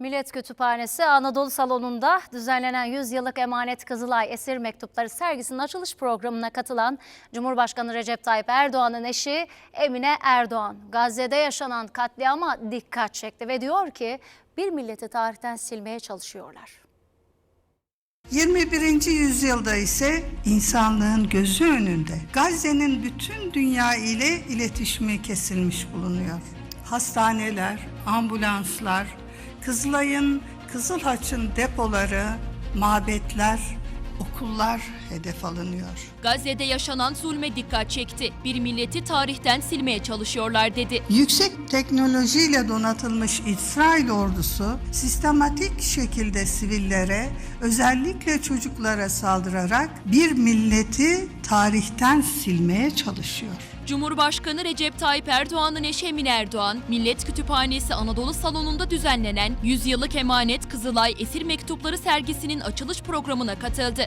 Millet Kütüphanesi Anadolu Salonu'nda düzenlenen 100 yıllık Emanet Kızılay Esir Mektupları sergisinin açılış programına katılan Cumhurbaşkanı Recep Tayyip Erdoğan'ın eşi Emine Erdoğan, Gazze'de yaşanan katliama dikkat çekti ve diyor ki bir milleti tarihten silmeye çalışıyorlar. 21. yüzyılda ise insanlığın gözü önünde Gazze'nin bütün dünya ile iletişimi kesilmiş bulunuyor. Hastaneler, ambulanslar, Kızılay'ın, Kızıl Haç'ın depoları, mabetler, okullar hedef alınıyor. Gazze'de yaşanan zulme dikkat çekti. Bir milleti tarihten silmeye çalışıyorlar dedi. Yüksek teknolojiyle donatılmış İsrail ordusu sistematik şekilde sivillere, özellikle çocuklara saldırarak bir milleti tarihten silmeye çalışıyor. Cumhurbaşkanı Recep Tayyip Erdoğan'ın eşi Emine Erdoğan, Millet Kütüphanesi Anadolu Salonu'nda düzenlenen 100 yıllık emanet Kızılay Esir Mektupları sergisinin açılış programına katıldı.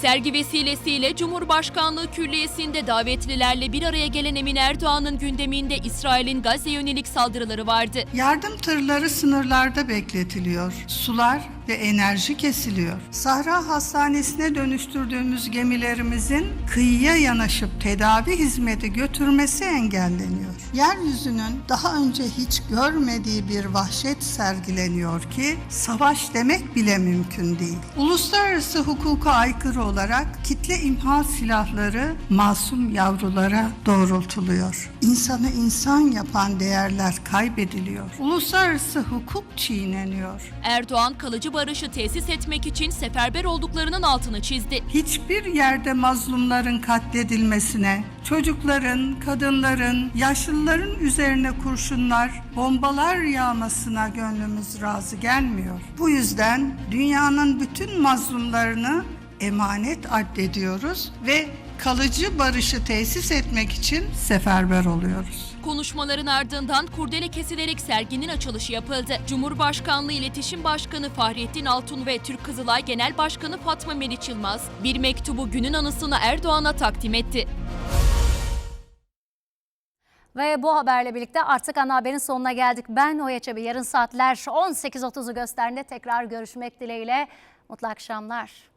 Sergi vesilesiyle Cumhurbaşkanlığı Külliyesi'nde davetlilerle bir araya gelen Emine Erdoğan'ın gündeminde İsrail'in Gazze yönelik saldırıları vardı. Yardım tırları sınırlarda bekletiliyor. Sular ve enerji kesiliyor. Sahra Hastanesi'ne dönüştürdüğümüz gemilerimizin kıyıya yanaşıp tedavi hizmeti götürmesi engelleniyor. Yeryüzünün daha önce hiç görmediği bir vahşet sergileniyor ki savaş demek bile mümkün değil. Uluslararası hukuka aykırı olarak kitle imha silahları masum yavrulara doğrultuluyor. İnsanı insan yapan değerler kaybediliyor. Uluslararası hukuk çiğneniyor. Erdoğan kalıcı barışı tesis etmek için seferber olduklarının altını çizdi. Hiçbir yerde mazlumların katledilmesine, çocukların, kadınların, yaşlıların üzerine kurşunlar, bombalar yağmasına gönlümüz razı gelmiyor. Bu yüzden dünyanın bütün mazlumlarını emanet addediyoruz ve kalıcı barışı tesis etmek için seferber oluyoruz. Konuşmaların ardından kurdele kesilerek serginin açılışı yapıldı. Cumhurbaşkanlığı İletişim Başkanı Fahrettin Altun ve Türk Kızılay Genel Başkanı Fatma Meriç Yılmaz bir mektubu günün anısına Erdoğan'a takdim etti. Ve bu haberle birlikte artık ana haberin sonuna geldik. Ben Oya Çebi. Yarın saatler 18.30'u gösterdiğinde tekrar görüşmek dileğiyle. Mutlu akşamlar.